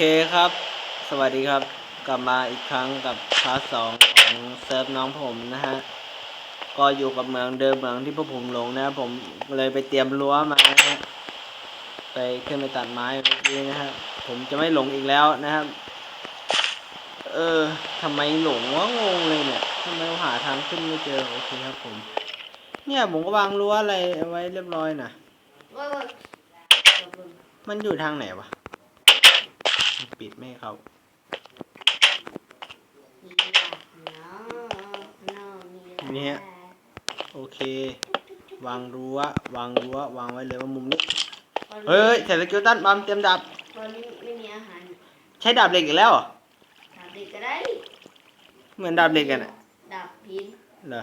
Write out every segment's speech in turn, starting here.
ครับ สวัสดีครับ กลับมาอีกครั้งกับพาร์ทสองของเซิร์ฟน้องผมนะฮะ ก็อยู่กับเมืองเดิมเมืองที่พวกผมหลงนะครับผมเลยไปเตรียมรั้วมานะฮะ ไปขึ้นไปตัดไม้เมื่อกี้นะฮะ ผมจะไม่หลงอีกแล้วนะครับ เออทำไมหลงวะงงเลยเนี่ยทำไมหาทางขึ้นไม่เจอ โอเคครับผม เนี่ยผมก็วางรั้วอะไรเอาไว้เรียบร้อยนะว่าว่ามันอยู่ทางไหนวะ ปิดไม่ให้เขาเนี่ย โอเควางรั้ววางรั้ววางไว้เลยว่ามุมนี้ เฮ้ยเสร็จแล้วกิลตันบอมเตรียมดาบตอนนี้ไม่มีอาหารใช้ดาบเหล็กอีกแล้วเหรอดาบเด็กก็ได้เหมือนดาบเหล็กกันอะดาบพินเหรอ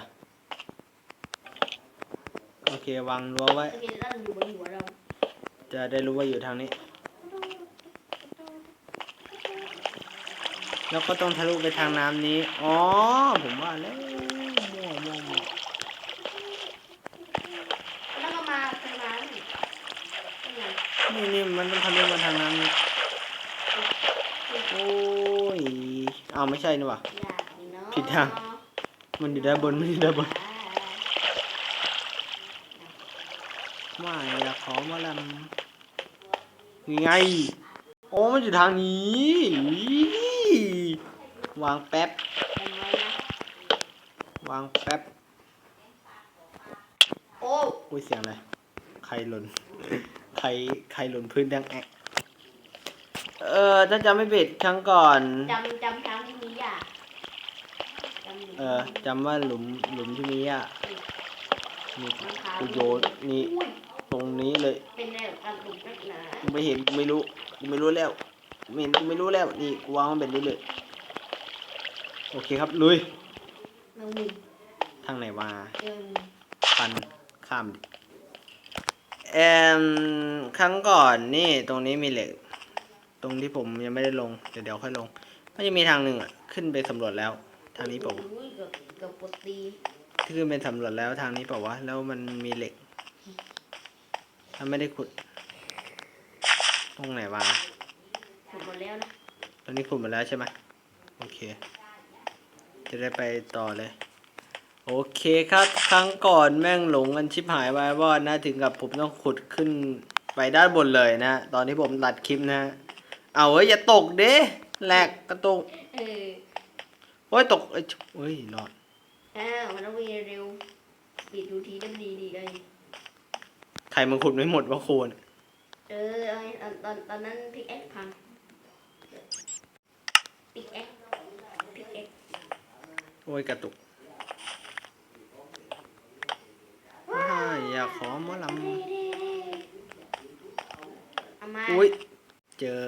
โอเควางรั้วไว้ตะกี้ตั้งอยู่บนหัวเรา จะได้รู้ว่าอยู่ทางนี้ แล้วก็ต้องทะลุไปทางน้ำนี้ อ๋อ ผมว่าแล้วมั่วมั่วมั่วแล้วก็มาทางนั้นนี่นี่นี่มันต้องทะลุมาทางน้ำนี้โอ้ย เอาไม่ใช่นี่หว่าอยากนี่เนาะผิดทาง มันอยู่ด้านบนมันอยู่ด้านบนไม่อยากขอมาลำยังไง โอ้มันอยู่ทางนี้ วางแป๊บจำไว้นะ วางแป๊บ โอ้อุ้ยเสียงอะไร ใครหล่น ใคร ใครหล่นพื้นดังแอะเออถ้าจำไม่ผิดครั้งก่อน จำจำทางที่มีอยากจำยู่เออจำว่าหลุม หลุมที่มีอะนี่มันขาวกูโยนนี่อุ้ยตรงนี้เลย เป็นแบบการตุกนักหนา กูไม่เห็นกูไม่รู้กูไม่รู้แล้วกูไม่เห็นกูไม่รู้แล้วนี่กูวางมันเป็นนี้เลย โอเคครับ ลุย แมงมุมทางไหนวะเอิมฟันข้ามดิเอมครั้งก่อนนี่ตรงนี้มีเหล็ก ตรงที่ผมยังไม่ได้ลง เดี๋ยวเดี๋ยวค่อยลง มันจะมีทางหนึ่งอะ ขึ้นไปสำรวจแล้ว ทางนี้เปล่าวะอุ้ยเกือบเกือบปวดตีที่ขึ้นไปสำรวจแล้วทางนี้เปล่าวะ แล้วมันมีเหล็กมันไม่ได้ขุด ตรงไหนวะหมดหมดแล้วนะ ตอนนี้ขุดหมดแล้วใช่ไหมโอเค จะได้ไปต่อเลย โอเคครับ ครั้งก่อนแม่งหลงกันชิบหายวายวอดนะ ถึงกับผมต้องขุดขึ้นไปด้านบนเลยนะ ตอนที่ผมตัดคลิปนะ เอาเฮ้ย อย่าตกเด้แหลกกระตุกเออโอ้ย ตกเอ้ยเฮ้ยรอด อ้าว มันต้องวิ่งเร็วปิดดูทีก็ดีดีเลยใครมันขุดไม่หมดวะโคนเออเอาไงตอนตอนตอนนั้นพิกแอคพังพิกแอคพิกแอค โอ้ยกระตุกว้ายอยากขอหมอลำเอามาอุ้ยเจอ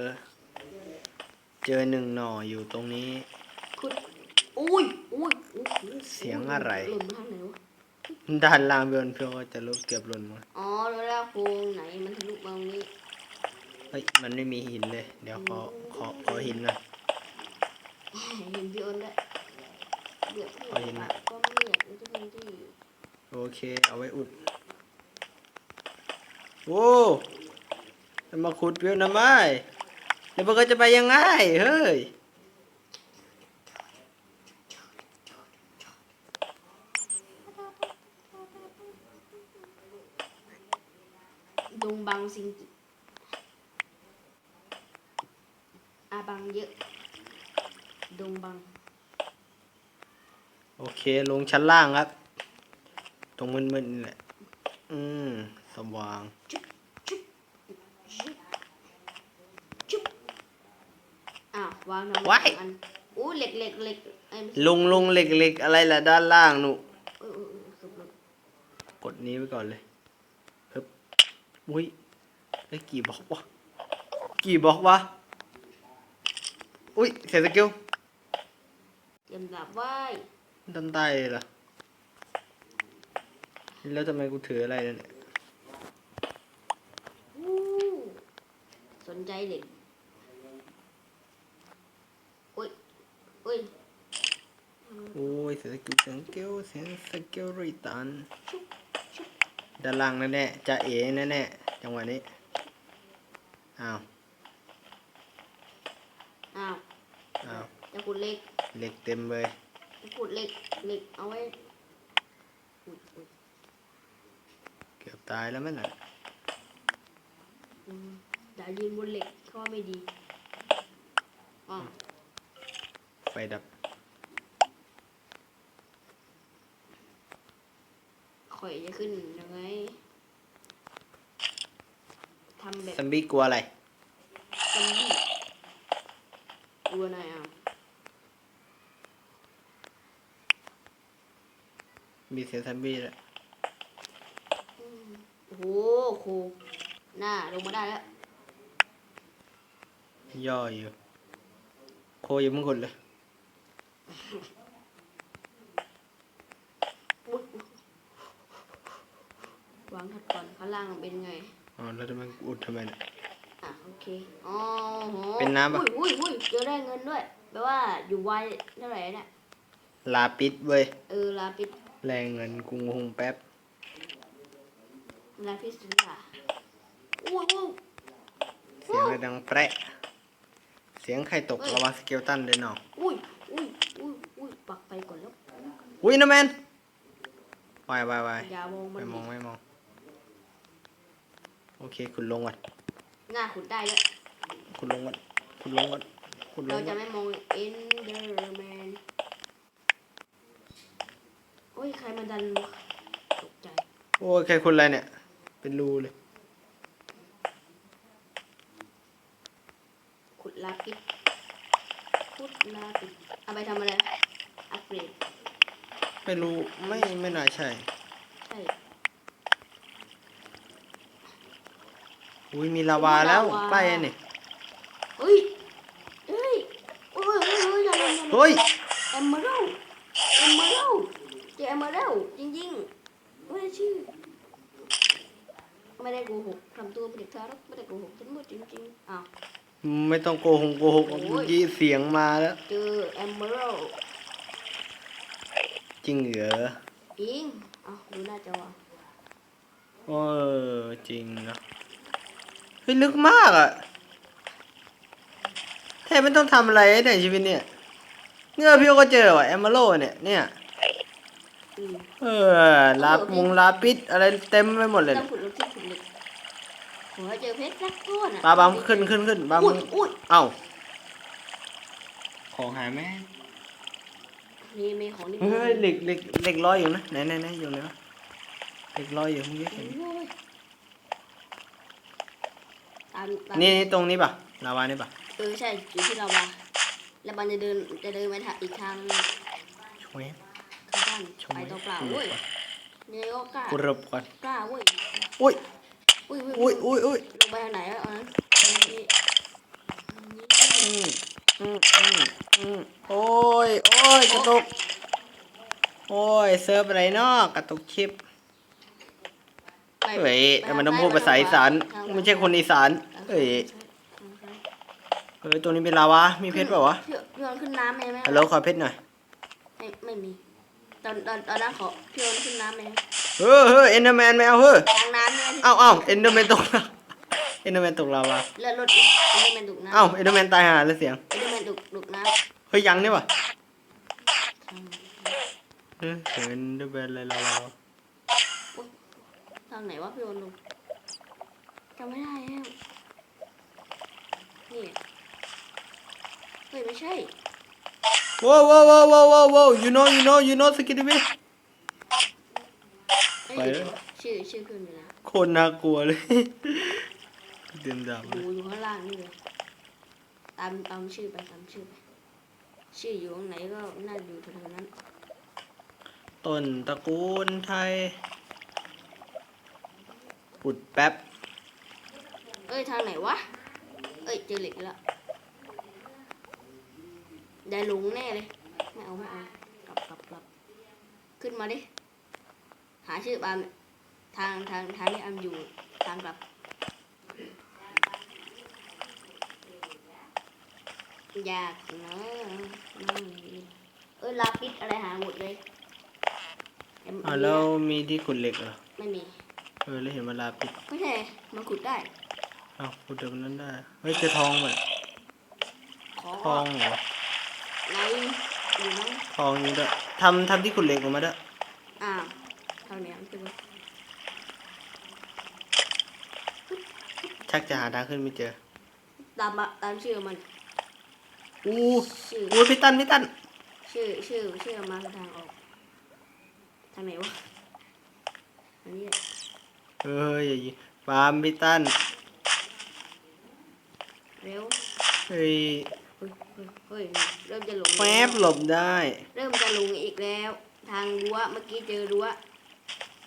เจอหนึ่งหน่ออยู่ตรงนี้ ขุดอุ้ยอุ้ยอุ้ยเสียงอะไร หล่นมาทางไหนวะ ด้านล่างเบลนเพียวก็จะลุกเกือบหล่นหมดอ๋อรู้แล้วโพรงไหนมันทะลุมาตรงนี้เฮ้ยมันไม่มีหินเลย เดี๋ยวขอขอขอหินหน่อย เห็นพี่อ้นด้วย เดือดเอาหินปากก็ไม่อยากจะเป็นที่โอเค เอาไว้อุด โว้จะมาขุดเพียวนะไม่เดี๋ยวมันก็จะไปยังไง เฮ้ย ดงบังสิงกิอาบังเยอะ ดงบัง โอเค ลงชั้นล่างครับ ตรงมึนๆนี่แหละ อืมสว่างอะวางน้ำไว้อู้เหล็กเหล็กเหล็กไอ้ไม่ใช่ลงลงเหล็กๆอะไรล่ะด้านล่างหนูกดกดนี้ไว้ก่อนเลยฮึบอุ้ยได้กี่บล็อกวะ กี่บล็อกวะ อุ้ยเสียสกิลเตรียมดับไว้ ดำใต้เลยเหรอแล้วทำไมกูถืออะไรเนี่ย อู้สนใจเหล็กอุ้ยอุ้ยโอ้ยเสียสกิลเสียงเกิลเสียงสกิลริตันด้านล่างแน่ๆจะเอ๋แน่ๆจังหวะนี้ อ้าวเหล็ก เหล็กเต็มเลย ขุดเหล็กเหล็กเอาไว้อุ๊ยอุ๊ยเกือบตายแล้วมั้งน่ะอืมอย่ายืนบนเหล็กเพราะว่าไม่ดีอ๋อไฟดับ ข่อยจะขึ้นยังไงทำแบบซัมบี้กลัวอะไร ซอมบี้กลัวหน่อยอะ มีเสียงซัมบี้แล้วอืมโอ้โหโคหน้าลงมาได้แล้ว ย่ออยู่ โคยังมึงคนเลยอุ๊ยอุ๊ยวางถัดก่อนข้างล่างเป็นไง อ๋อ แล้วทำไมอุดทำไมเนี่ย อะ โอเค อ๋อโหเป็นน้ำปะ อุ้ยอุ้ยอุ้ยเจอได้เงินด้วย แปลว่าอยู่ไวเท่าไหร่เนี่ย ลาปิดเว้ย เออลาปิด แรงเงินกรุงหงแป๊บลาพิสซิล่าอุ้ยอุ้ยเสียงอะไรดังแปะเสียงใครตกระวังสเกลตันเลยเนาะอุ้ยอุ้ยอุ้ยอุ้ยปักไปก่อนแล้วอุ้ยนะแมนวายวายวายอย่ามองมัไม่นมองไม่มอง โอเคคุณลงก่อนหน้าขุดได้แล้วคุณลงก่อนคุณลงก่อนคุณลเรางก่จะอนไม่มองเอ็นเดอร์แมนโอ้ย ใครมาดันวะตกใจ โอ้ย ใครคนอะไรเนี่ย เป็นรูเลย ขุดลาปิดขุดลาปิดเอาไปทำอะไร อัปเกรด ไม่รู้ ไม่ ไม่น่าใช่ ใช่อุ้ยมีลาวาแล้วใกล้แล้วนี่เฮ้ย เฮ้ย โอ้ยเฮ้ยเฮ้ยอย่าเลยอย่าเลยเฮ้ย เอมเมอรัลเอมเมอรัล เจอเอมเมอรัลจริงๆไม่ได้ชื่อไม่ได้โกหกทำตัวเป็นเด็กทารกไม่ได้โกหกฉันพูดจริงๆอ้าวไม่ต้องโกหกโกหกโอ้ยเมื่อกี้เสียงมาแล้วเจอเอมเมอรัลจริงเหรอจริงอ้าวดูหน้าจอเออจริงเนอะเฮ้ยลึกมากอะแทบไม่ต้องทำอะไรในชีวิตเนี่ยเนี่ยพี่ก็เจอว่ะแอมเบโลเนี่ยเนี่ย อืมเออลาบมุงลาปิดอะไรเต็มไปหมดเลยต้องขุดลงที่ขุดเหล็กผมว่าเจอเพชรสักก้อนอะปลาบามขึ้นขึ้นขึ้นบามอุ้ยอุ้ยเอ้าของหายไหมมีมีของนี่เฮ้ยเหล็กเหล็กเหล็กลอยอยู่นะไหนไหนไหนอยู่ไหนวะเหล็กลอยอยู่เมื่อกี้เห็นโอ้ยตามตามนี่นี่ตรงนี้ป่ะลาวานี่ป่ะเออใช่อยู่ที่เราวาแล้วมันจะเดินจะเดินไปทางอีกทางหนึ่งช่วย เข้าบ้านช่วยไปตัวเปล่าเว้ยเนี่ยก็กล้ากูรบก่อนกล้าเว้ยอุ้ยอุ้ยอุ้ยอุ้ยอุ้ยลงไปทางไหนแล้วอันนั้นนี่อืมอืมอืมอืมโอ้ยโอ้ยกระตุกโอ้ยเซิร์ฟอะไรเนาะกระตุกชิปไปเฮ้ยไปมันต้องพูดภาษาอีสานทางไม่ใช่คนอีสานเฮ้ยทางซ้ายเฮ้ยตัวนี้เป็นลาวามีเพชรเปล่าวะพี่พี่วันขึ้นน้ำไหมไหมฮัลโหลขอเพชรหน่อยไม่ไม่มีต อนตอนตอนนั้นขอพี่วันขึ้นน้ำไหมเฮ้ยเฮ้ยเอ็นเดอร์แมนไม่เอาเฮ้ยทางน้ำเนี่ยเอ้าเอ้าเอ็นเดอร์แมนตกเอ็นเดอร์แมนตกลาวาเลือดรถเอเดอร์แมนดุกน้ำเอ้าเอ็นเดอร์แมนตายหาแล้วเสียงเอเดอร์แมนดุกดุกน้เฮ้ยยังนี่ป่ะำเฮ้ยเอ็นเดอร์แมนอะไรลาวาทางไหนวะพี่วันลงจำไม่ได้แล้วนี่เฮ้ยไม่ใช่ ว้าวว้าวว้าวว้าวว้าวว้าว you know you know you know สกิดบิเอ้ยไปแล้ว ชื่อชื่อขึ้นอยู่นะโคนน่ากลัวเลยเดินดาบอยู่อยู่ข้างล่างนี่เลยตามตามชื่อไปตามชื่อไปชื่ออยู่ตรงไหนก็น่าอยู่แถวๆนั้นต้นตระกูลไทย ปุดแป๊บ เอ้ยทางไหนวะเอ้ยเจอเหล็กแล้ว ได้หลงแน่เลย ไม่เอาไม่เอากลับกลับกลับขึ้นมาดิ หาชื่อบ้านทางทางทางที่อันอยู่ทางกลับ ยากเนอะนั่นเอ้ยลาปิดอะไรหาหมดเลยเอ็มอ่าแล้วมีที่ขุดเหล็กเหรอ ไม่มี เออแล้วเห็นเวลาปิด ไม่ใช่มันขุดได้อ้าวขุดเดิมนั้นได้ เฮ้ยเจอทองแบบขอทองเหรอข ไหนอยู่ไหนทองนี้ด้วยทำทำที่ขุดเหล็กออกมาด้วยอ้าวทางไหนมันคือชักจะหาทางขึ้นไม่เจอ ตามมาตามชื่อมัน อู้ชื่อ อู้พี่ตั้นพี่ตั้นชื่อ ชื่อ ชื่อมาคือทางออก ทางไหนวะ อันนี้แหละเอ้ยอย่ายิงฟาร์มพี่ตั้นเร็ว เฮ้ย เฮ้ยเฮ้ยเฮ้ยเริ่มจะหลงแป๊บหแล้วลบได้ เริ่มจะหลงอีกแล้ว ทางรั้วเมื่อกี้เจอรั้ว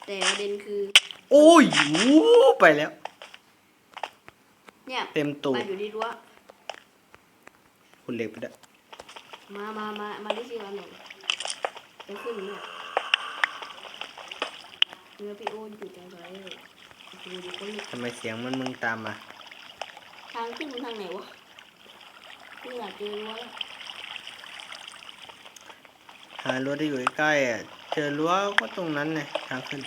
แต่ประเด็นคือ โอ้ยวู้ไปแล้ว เนี่ยเต็มตูมาดอยู่ที่รั้วขุดเหล็กไปด้วยมามามามาที่ชื่อมันหน่อยจะขึ้นเนี่ยเนื้อพี่โอนอยู่จังเลยโอ้โหเดี๋ยวคนลุกทำไมเสียงมันมึงตามมา ทางขึ้นมันทางไหนวะ พี่อยากเจอรั้วแล้วหารั้วที่อยู่ใกล้ๆอะเจอรั้วก็ตรงนั้นไงทางขึ้น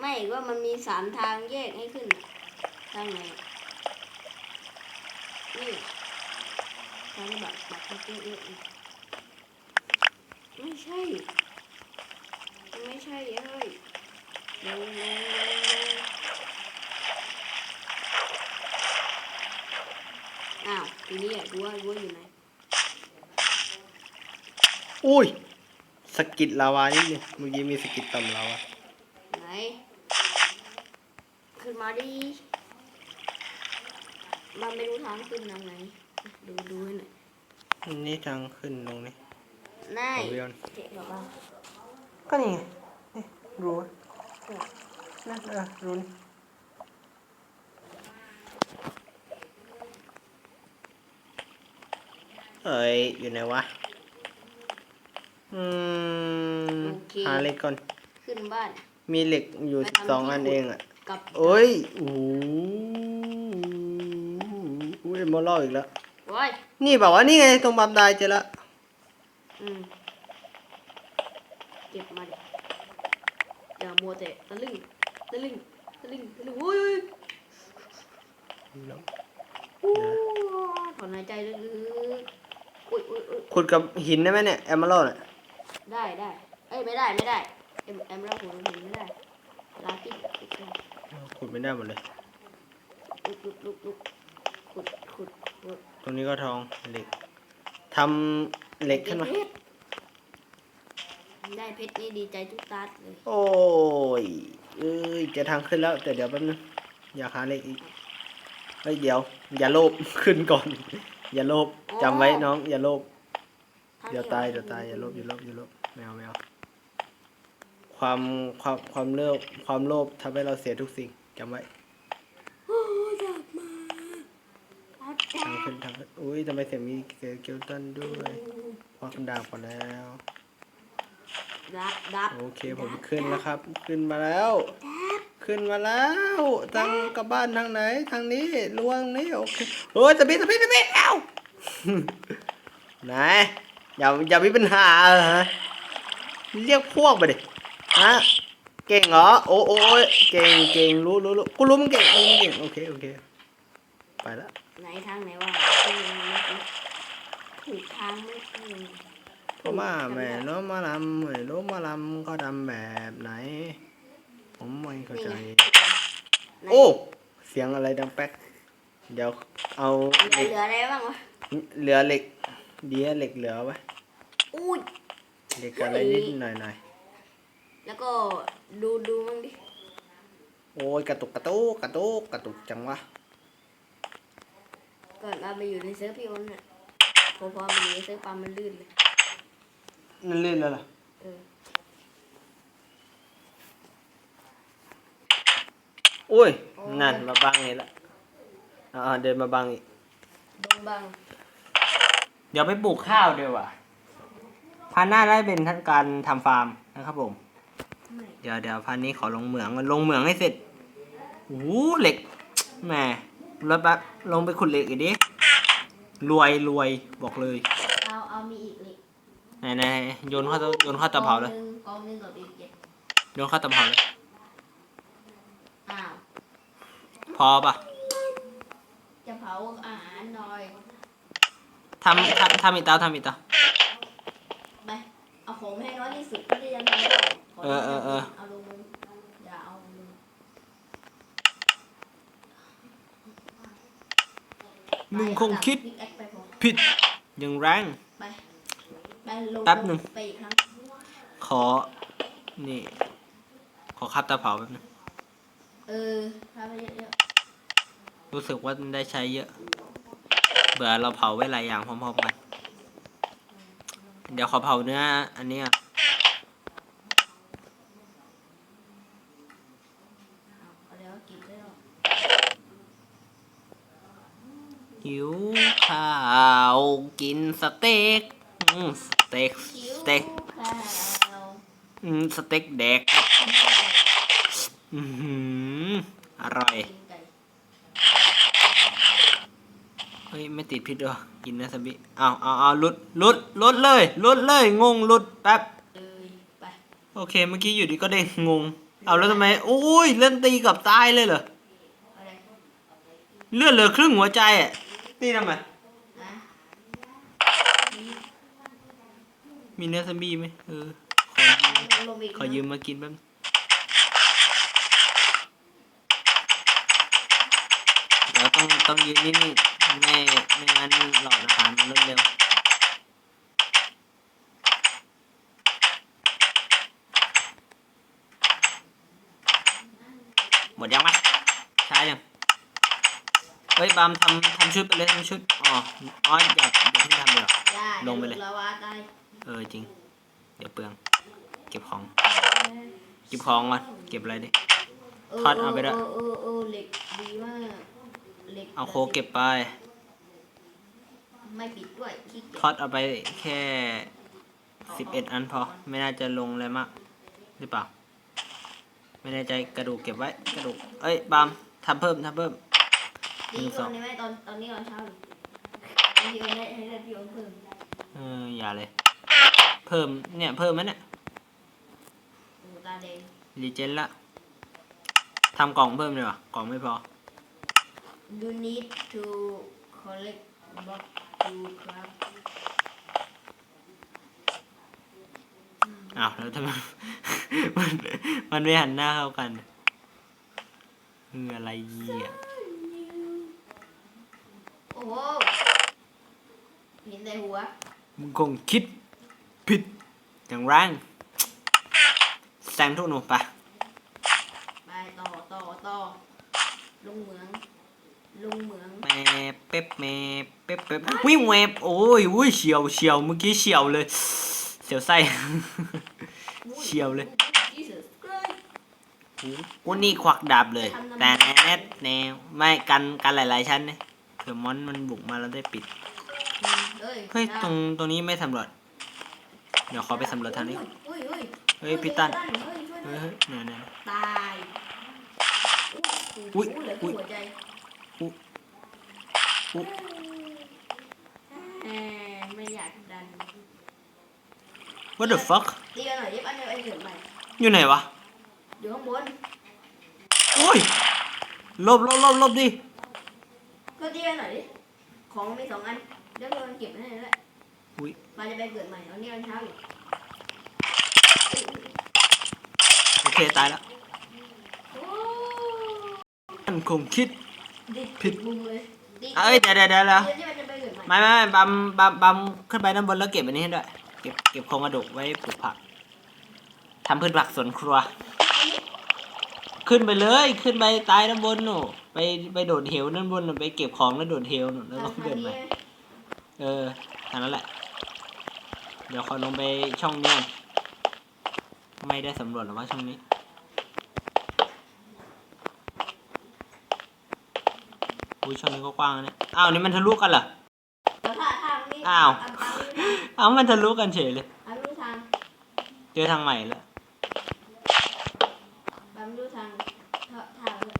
ไม่ว่ามันมีสามทางแยกให้ขึ้นน่ะทางไหนอะนี่ทางแบบแบบเมื่อกี้เอ๊ะเอ๊ะไม่ใช่มันไม่ใช่เฮ้ยเร็วเร็วเร็วเร็ว อ้าวทีนี้อะรั้วรั้วอยู่ไหนอุ้ยสะกิดลาวานิดนึงเมื่อกี้มีสะกิดต่ำลาวาไหนขึ้นมาดิมันไม่รู้ทางขึ้นทางไหนดูดูให้หน่อยนี่ทางขึ้นตรงนี้นายเอาเรื่องเจ๊บอกว่าก็นี่ไงนี่รู้นั่นเออรู้นี่ เอ้ย อยู่ไหนวะ อืมหาเหล็กก่อน ขึ้นบ้าน มีเหล็กอยู่ไปทำสองที่อันขุด เองอะ กับโอ้ยโอ้โหอุ้ยมาล่ออีกแล้ว โอ้ยนี่บอกว่านี่ไงตรงบัมไดเจอละอืมเก็บมาดิอย่ามัวแต่ตะลึงตะลึงตะลึงตะลึงโอ้ยโอ้ยโอ้ยถอนหายใจลึกๆโอ้ยโอ้ยโอ้ยขุดกับหินได้ไหมเนี่ยแอมเบอร์เนี่ยได้ได้เอ้ยไม่ได้ไม่ได้เอ็มเอ็มเราหูเห็นไม่ได้ลาปิดปิดเลยขุดไม่ได้หมดเลย ลุกลุกลุกลุกขุดขุดขุดตรงนี้ก็ทองเหล็กทำเหล็กขึ้นมาเพชรได้เพชรนี่ดีใจทุกตัดเลยโอ้ยเอ้ยจะทางขึ้นแล้วแต่เดี๋ยวแป๊บนึงอยากหาเหล็กอีกเฮ้ยเดี๋ยว อย่าโลภขึ้นก่อน อย่าโลภจำไว้น้อง อย่าโลภทางเดี๋ยวนี้ตายหรเดี๋ยวตายอย่าโลภอย่าโลภอย่าโลภไม่เอาไม่เอาความความความโลภความโลภทำให้เราเสียทุกสิ่งจำไว้โอ้ยอยากมาอาจาทางรย์ขึ้นทางขึ้นอุ้ยทำไมเสียงมีเสียงเกลตันด้วยควักดาบก่อนแล้วดับดับโอเคผมขึ้นแล้วครับ ขึ้นมาแล้ว ขึ้นมาแล้วทางกลับบ้านทางไหนทางนี้ลวงนี้โอเคโอ้ยสปีดสปีดสปีดเอ้าไหนอย่าอย่ามีปัญหาเหรอฮะเรียกพวกไปดิฮะเก่งเหรอโอ้โอ้ยเก่งเก่งรู้รู้รู้กูรู้มึงเก่งรู้มึงเก่งโอเคโอเคไปละไหนทางไหนวะขึ้นยังไงไม่รู้ถูกทางไหม่เออพ่อมาแม่ล้มมาลำไม่ล้มมาลำเขาทำแบบไหน ผมไม่เข้าใจนี่ไงไหนโอ้ เสียงอะไรดังแป๊ก เดี๋ยวเอาเหลืเหล็อกเหลืออะไรบ้างวะเหลือเหล็ก เดี๋ยวเหล็กเหลือไว้อุ้ย เหล็กอะไรนิดหน่อยหน่อยแล้วก็ดูดูมั่งดิ โอ้ยกระตุกกระตุกกระตุกกระตุกจังวะ ก่อนเราไปอยู่ในเซิร์ฟพี่โอนน่ะพอพอมาอยู่ในเซิร์ฟปั๊มมันลื่นเลย นั่นเล่นแล้วล่ะ เออ อ้ยโอ้ย นั่นมาบังนี่ละอ่าเดินมาบังอีกดงบังเดี๋ยวไปปลูกข้าวด้วยว่ะพันหน้าได้เป็นท่านการทำฟาร์มนะครับผม ไม่เดี๋ยวเดี๋ยวพันนี้ขอลงเหมืองมันลงเหมืองให้เสร็จโอ้โหเหล็ก แหมแล้วแบบลงไปขุดเหล็กอีกดิ รวยรวยบอกเลย เอาเอามีอีกเลยไหนไหนโยนเข้าเตาโยนเข้าเตาเผาเลย กองหนึ่งกองหนึ่งกับอีกเจ็ดโยนเข้าเตาเผาเลย อ้าว พ อปะจะเผาอาหารหน่อยทำทำทำอีกเตาทำอีกเตา ไปเอาของให้น้อยที่สุดเท่าที่จะทำได้ขเออเออเออ เอาลงมืออย่าเอาลงมึงคงคิดพิกแอคไปพอผิดอย่างแรง ไปไปลงแป๊บหนึ่ง ไปอีกครั้งขอ นี่ ขอคับเตาเผาแป๊บนึง เออทำไปเยอะ รู้สึกว่าได้ใช้เยอะ เบื่อเราเผาไว้หลายอย่างพร้อมๆกัน เดี๋ยวขอเผาเนื้ออันนี้อนๆเอาแล้วกินได้หรอหิวข้าวกินสเต็กอืมสเต็กสเต็กอืมสเต็กแดกอือหืออร่อย กินไก่ เฮ้ยไม่ติดพิษหรอกินเนื้อสบิเอาเอาเอาลุดลุดลุดเลยลุดเลยงงลุดแป๊บเลยไปโอเคเมื่อกี้อยู่ดีก็เด้งงง เอาแล้วทำไมโอ้ยเล่นตีกับตายเลยเหรออะไรเลือดเหลือครึ่งหัวใจอะตีทำไมนะนี่มีเนื้อซัมบี้ไหมเออขอยืมลงลงอีกขอยืมมากินแป๊บนึงเดี๋ยวต้องต้องยืนนิ่งๆ ไม่ไม่งั้นหลอดอาหารมันลดเร็วหมดยังไหมใช้ยังเฮ้ยบามทำทำชุดไปเลยทำชุดอ๋ออ๋ออยากอยากเพิ่งทำเลยเหรอย่าลงไปเลยดี๋วลาวาตายเออจริง เดี๋ยวเปลือง เก็บของ เก็บของก่อนเก็บอะไรดิ ทอดเอาไปด้วย เออเออเออเหล็กดีมาก เหล็กเอาโคกเก็บไปไม่ปิดด้วยขี้เกียจทอดเอาไปแค่สิบเอ็ดอันพอ ไม่น่าจะลงอะไรมากหรือเปล่า ไม่แน่ใจกระดูกเก็บไว้ กระดูก เอ้ยบามทำเพิ่มทำเพิ่ม หนึ่ดีงกสอว่างนี้ไหมตอนตอนนี้ตอนเช้าอยู่พี่โอนได้ให้ได้พี่โอนเพิ่มเอออย่าเลย เพิ่มเนี่ยเพิ่มไหมเนี่ยโอ้ตาแดงรีเจนละทำกล่องเพิ่มเลยวะกล่องไม่พอ you need to collect block to craft อ้าวแล้วทำไมมันมันไม่หันหน้าเข้ากันคืออะไรเยี่ยโอ้โหเห็นแต่หัว มึงคงคิดผิดอย่างแรงแซงทุกหนูไปไปต่อต่อต่อลงเหมือง ลงเหมืองแม่เป๊บแม่เป๊บเป๊บวิ่งแวบโอ้ยอุ้ยเฉียวเฉียวเมื่อกี้เฉียวเลย เสียวไส้ เฉียวเลย Jesus Christ วันนี้ควักดาบเลย แต่แนทแนวไม่กันกันหลายๆชั้นเนี่ยเผื่อมอนมันบุกมาแล้วได้ปิด เฮ้ยเฮ้ยตรงตรงนี้ไม่สำรวจ เดี๋ยวขอไปสำรวจทางนี้ เฮ้ยเฮ้ยเฮ้ยพี่ตั้นเฮ้ยช่วยหน่เฮ้อยยเฮ้ยเนี่ยเนี่ยตายอุ๊ยเหลืออุ๊ที่ย ไม่อยากดัน what the fuck ตีกันหน่อยยิบอันเดียวอันเดียวใหม่อยู่ไหนวะ อยู่ข้างบนโอ้ยหลบหลบหลบหลบดิ ก็ตีกันหน่อยดิ ของมีสองอันเดี๋ยวเราเก็บให้ด้วยอุ้ยมาจะไปเกิดใหม่แล้วนี่มันเช้าอยู่โอเค ตายแล้ว โอ้ มันคงคิด ผิดมุมเลยตีเอ้ยเดี๋ยวเดี๋ยวเดี๋ยวเดี๋ยวเดี๋ยวที่มันจะไปเกิดใหม่ไม่ไม่ไม่บัมบัมบัมขึ้นไปด้านบนแล้วเก็บอันนี้ให้ด้วย เก็บเก็บโครงกระดูกไว้ปลูกผักทำพืชผักสวนครัว ขึ้นไปเลยขึ้นไปตายด้านบนหนูไปไปโดดเหวด้านบนหนูไปเก็บของแล้วโดดเหวหนูแล้วก็ทางเดินนี้ไปเออทางนั้นแหละ เดี๋ยวขอลงไปช่องนี้ก่อนไม่ได้สำรวจหรอว่าช่องนี้ อุ้ยช่องนี้ก็กว้างนะเนี่ยอ้าวนี่มันทะลุกันเหรอแล้วถ้าทางนี้อ้าวทางนี้อ้าวมันทะลุกันเฉยเลยอันรู้ทางเจอทางใหม่แล้วบัมรู้ทางทางทางเลย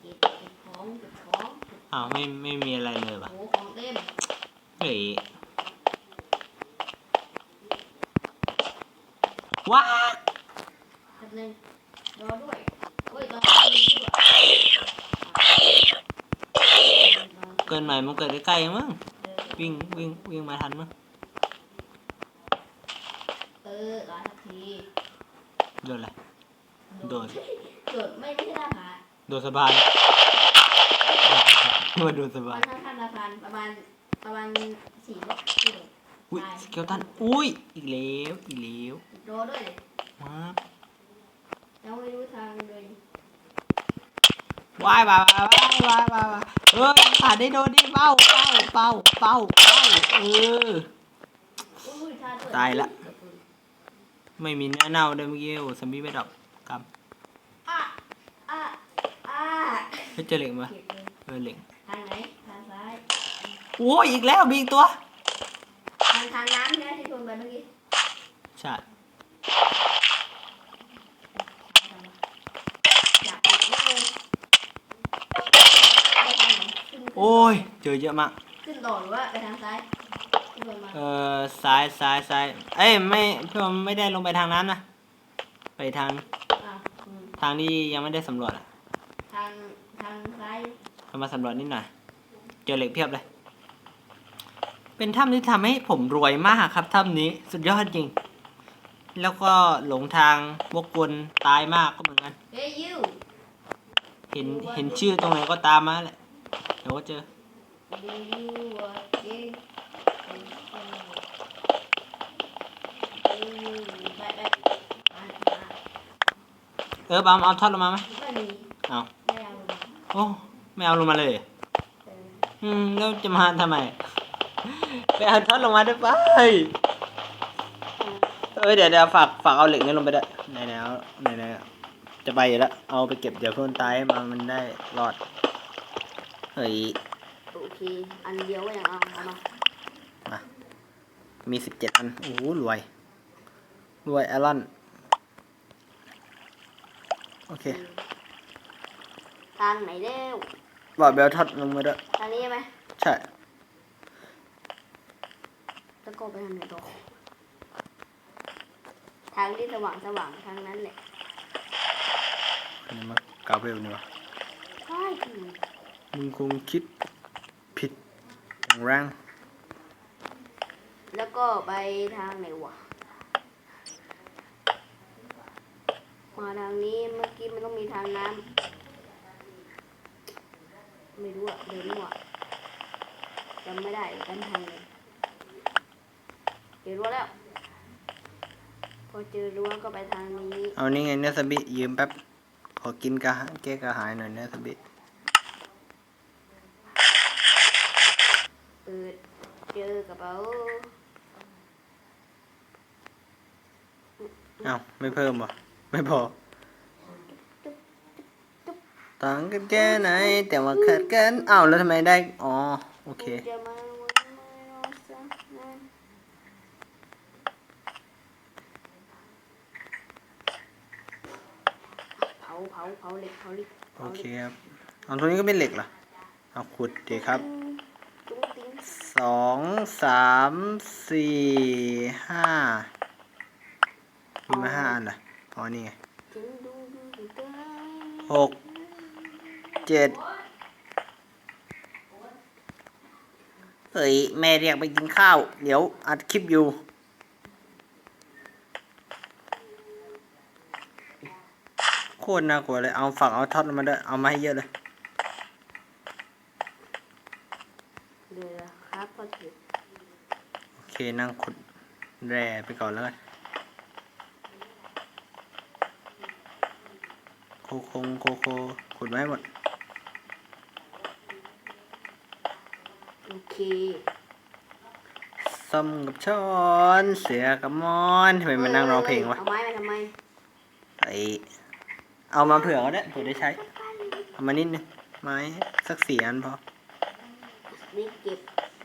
เก็บเก็บของเก็บของเก็บอ้าวไม่ไม่มีอะไรเลยวะโอ้ของเต็มเฮ้ยว้าแป๊บนึง รอด้วยเฮ้ยตอนนี้ด้วยกินใหม่มันเกิดใกล้ๆมั้งวิ่งวิ่งวิ่งมาทันมั้งเออร้อยนาทีโดนอะไรโดนโดดไม่ไม่ใช่หน้าผาโดนสะพานมาโดนสะปพาระนมาณท่านละพันประมาณประมาณสี่เมตรที่โดดอุ้ยสเกลตันอุ้ยอีกแล้วอีกแล้วโดดด้วยเลยมา ยังไม่รู้ทางเลยวายวายวายวายวายวายเอ้ยผ่านได้โดนดิเป้าเป้าเป้าเป้าเป้าเออ อุ้ยท่าด้วยตายละ ไม่มีเนื้อเน่าด้วยเมื่อกี้โอ้สมิไม่ดอกกอะอะอะำเฮ้ยเจอเหล็กมาเก็บเลยเออเหล็กทางไหนทางซ้าย โอ้ยอีกแล้วมีอีกตัว ทางทางน้ำเนี่ยที่ชนไปเมื่อกี้ ใช่ อยากปิดเลยไปทางไหนขึ้น โอ้ย เจอเยอะมาก ขึ้นโดดหรือว่าไปทางซ้ายที่ชนมาเออซ้ายซ้ายซ้ายเอ้ยไม่เพื่อนไม่ได้ลงไปทางนั้นนะ ไปทางอะอืมทางที่ยังไม่ได้สำรวจอะทางทางซ้ายเรามาสำรวจนิดหน่อย เจอเหล็กเพียบเลย เป็นถ้ำที่ทำให้ผมรวยมากครับถ้ำนี้สุดยอดจริง แล้วก็หลงทางวกวนตายมากก็เหมือนกัน เฮ้ยยูเห็นเห็นชื่อตรงไหนก็ตามมาแหละ เดี๋ยวก็เจอดูยูวอเก้ไปไปอ่านอ่านเออปามเอาทอดลงมาไหมไม่มีเอาไม่เอาลงมาโอ้ไม่เอาลงมาเลย เอออืมแล้วจะมาทำไม ไปเอาทอดลงมาด้วยไปเอ้ยเดี๋ยวเดี๋ยวฝากฝากเอาเหล็กนี้ลงไปด้วยไหนไหนเอาไหนไหนจะไปอยู่แล้วเอาไปเก็บเดี๋ยวเพื่อนตายมามันได้รอด เฮ้ย โอเค อันเดียวก็ยังเอาเอามามา มีสิบเจ็ดอัน โอ้โหรวย รวยแอลลอน โอเคทางไหนเร็วบอกเบลทอดลงมาด้วยทางนี้ใช่ไหมใช่แล้วก็ไปทางไหนต่อทางที่สว่างสว่างทางนั้นแหละอันนี้มากาเวลนี่วะใช่คือ มึงคงคิดผิดอย่างแรงแล้วก็ไปทางไหนวะ มาทางนี้เมื่อกี้มันต้องมีทางน้ำไม่รู้อะเดินมั่วจำไม่ได้กันทางเลยเจอรั้วแล้ว พอเจอรั้วก็ไปทางนี้ เอานี่ไงเนื้อสบิยืมแป๊บ ขอกินกระหายแก้กระหายหน่อยเนื้อสบิ เปิด เจอกระเป๋าเอ้าไม่เพิ่มวะไม่พอต่างกันแค่ไหน แต่ว่าขาดกันอ้าวแล้วทำไมได้ อ๋อ โอเค เผาเผาเผาเหล็กเผาเหล็กโอเคครับเอาตรงนี้ก็เป็นเหล็กเหรอเอาขุดดีครับ สองสามสี่ห้ามีมาห้าอันเหรออ๋อนี่ไงหกเจ็ดเฮ้ย แม่เรียกไปกินข้าว เดี๋ยวอัดคลิปอยู่โคตรน่ากลัวเลย เอาฝักเอาท็อตมาด้วย เอามาให้เยอะเลย เดี๋ยวครับพอถึง โอ เคนั่งขุดแร่ไปก่อนแล้วกันโคคงโคโคขุดไว้หมด โอเคส้มกับช้อนเสือกับมอนทำไมมานั่งร้องเพลงวะเอาไม้มาทำไมไอเอามาเผื่อก็ได้เผื่อได้ใช้เอามานิดนึงไม้สักสี่อันพอนี่เก็บ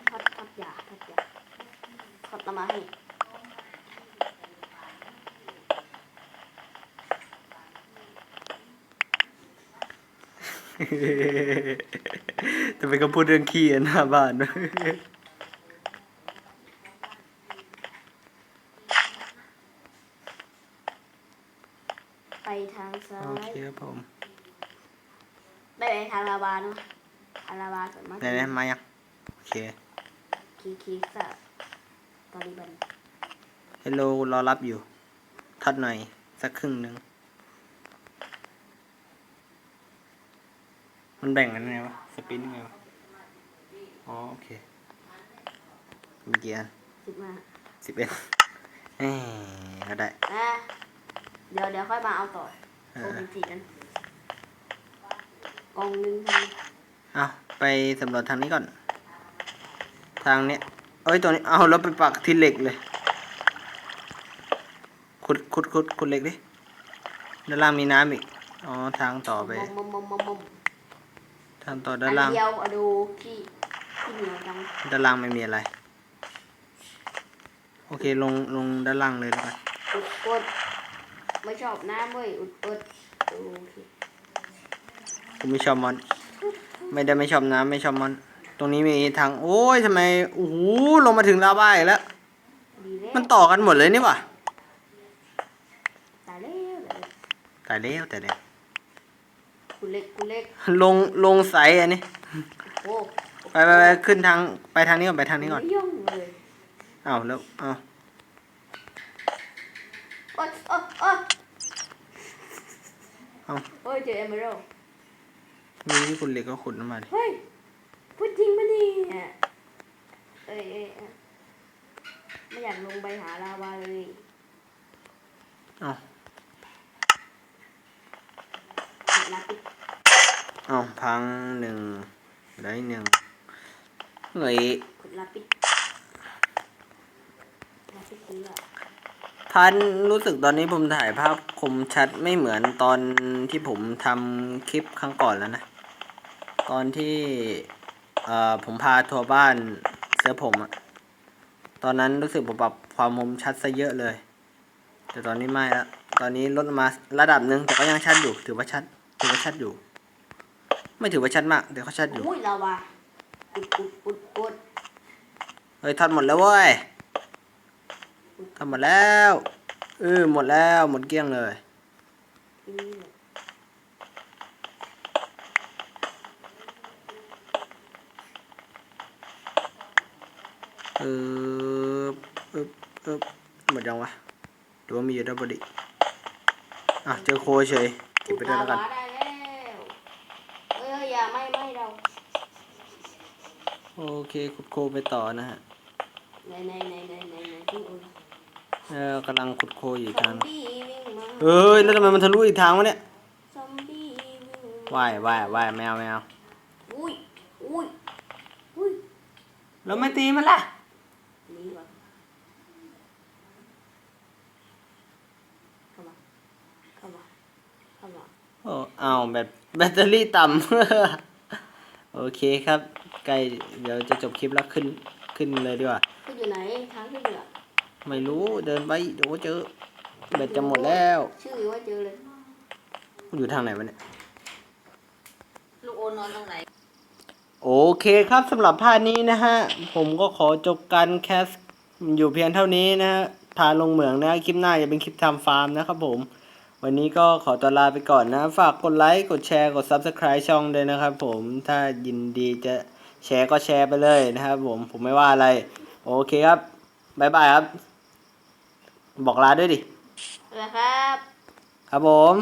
พัดพัดยาพัดยา พัดเอามาให้แต่เป็นก็พูดเรื่องขี้หน้าบ้านไปทางซ้ายโอเคครับผมไปไปทางลาวาเนาะอาราบาส่วนมากไหนๆมายังโอเคคีคีสับ ตอริบันฮัลโหลรอรับอยู่ ทัดหน่อย สักครึ่งหนึ่ง มันแบ่งกันไงวะ สปินไงวะ อ๋อ โอเคมีกี่อันสิบมาสิบเอ็ดเอ้ยก็ได้นะเดี๋ยวเดี๋ยวค่อยมาเอาต่อเอโอ้อเป็นสี่กันกองหนึ่งทำเอาไปสำรวจทางนี้ก่อน ทางเนี้ยเอ้ยตัวนี้เอาแล้วไปปักที่เหล็กเลยขุดขุดขุดขุดเหล็กดิด้านล่างมีน้ำอีกอ๋อทางต่อไป มมมมมมมทางต่อด้านล่างเดียวอะดูที่ที่เหนียวจังด้านล่างไม่มีอะไร โอเคลงลงด้านล่างเลยแล้วกันอุดอุดไม่ชอบน้ำเว้ยอุดอุดโอเคผมไม่ชอบมอนไม่ได้ไม่ชอบน้ำไม่ชอบมอน ตรงนี้มีทางโอ้ยทำไมโอ้โหลงมาถึงลาบ้าอีกแล้วดีแล้ว มันต่อกันหมดเลยนี่หว่ะตายแล้วตายแล้วแต่แล้วแต่แล้วกูเล็กกูเล็กลงลงใสอันนี้โอ้ไปไปไปขึ้นทางไปทางนี้ก่อนไปทางนี้ก่อนไม่ย่องเลยอ้าวแล้วอ้าวโอ๊ยโอ๊ยโอ๊ยอ้าวโอ้ยเจอเอเมอรัลด์มีที่คุณเหล็กก็ขุดน้ำมาดิเฮ้ย พูดจริงปะเนี่ยเอ้ยเอ้ยเอ้ยไม่อยากลงไปหาลาวาเลยอ้าวหาลาปิดอ้าวพังหนึ่งได้หนึ่งเฮ้ยขุดลาปิดลาปิดดีละพันรู้สึกตอนนี้ผมถ่ายภาพคมชัดไม่เหมือนตอนที่ผมทำคลิปครั้งก่อนแล้วนะ ตอนที่ เอ่อผมพาทัวร์บ้านเสื้อผมอะตอนนั้นรู้สึกผมปรับความคมชัดซะเยอะเลย แต่ตอนนี้ไม่แล้วตอนนี้ลดลงมาระดับหนึ่งแต่ก็ยังชัดอยู่ ถือว่าชัด ถือว่าชัดอยู่ ไม่ถือว่าชัดมากแต่ก็ชัดอยู่ อุ้ยลาวาอุดอุดอุดอุดเฮ้ยทอดหมดแล้วเว้ยทอดหมดแล้วเออหมดแล้วหมดเกลี้ยงเลยที่นี่แหละ เออเอบเอบหมดยังวะหรือว่ามีอยู่ดับบดิอะเจอโคเฉยเก็บไปด้วยแล้วกันลาวาได้แล้วเอ้ยอย่าไม่ไม่เราโอเคขุดโคไปต่อนะฮะในในในในในในที่อุดเออกำลังขุดโคอยู่อีกซอทางมบี้วิ่งมาเอ้ย แล้วทำไมมันทะลุอีกทางวะเนี่ยซอมบี้วิ่งมาว่ายว่ายว่ายแมวแมวอุ้ยอุ้ยอุ้ยแล้วไม่ตีมันล่ะ หนีก่อนเข้ามาเข้ามาเข้ามา โอ้เอา แบตแบตเตอรี่ต่ำ โอเคครับใกล้เดี๋ยวจะจบคลิปแล้วขึ้นขึ้นเลยดีกว่าขึ้นอยู่ไหนทางขึ้นอยู่อะไม่รู้เดินไปเดี๋ยวก็เจอแบตจะหมดแล้ว ชื่อว่าเจอเลย อยู่ทางไหนวะเนี่ย ลูกโอนนอนตรงไหน โอเคครับสำหรับภาคนี้นะฮะ ผมก็ขอจบการแคสอยู่เพียงเท่านี้นะฮะพาลงเหมืองนะ คลิปหน้าจะเป็นคลิปทำฟาร์มนะครับผม วันนี้ก็ขอตัวลาไปก่อนนะ ฝากกดไลค์ กดแชร์ กด Subscribe ช่องด้วยนะครับผมถ้ายินดีจะแชร์ก็แชร์ไปเลยนะครับผมผมไม่ว่าอะไร โอเคครับบ๊ายบายครับ บอกลาด้วยดินะครับ ครับผม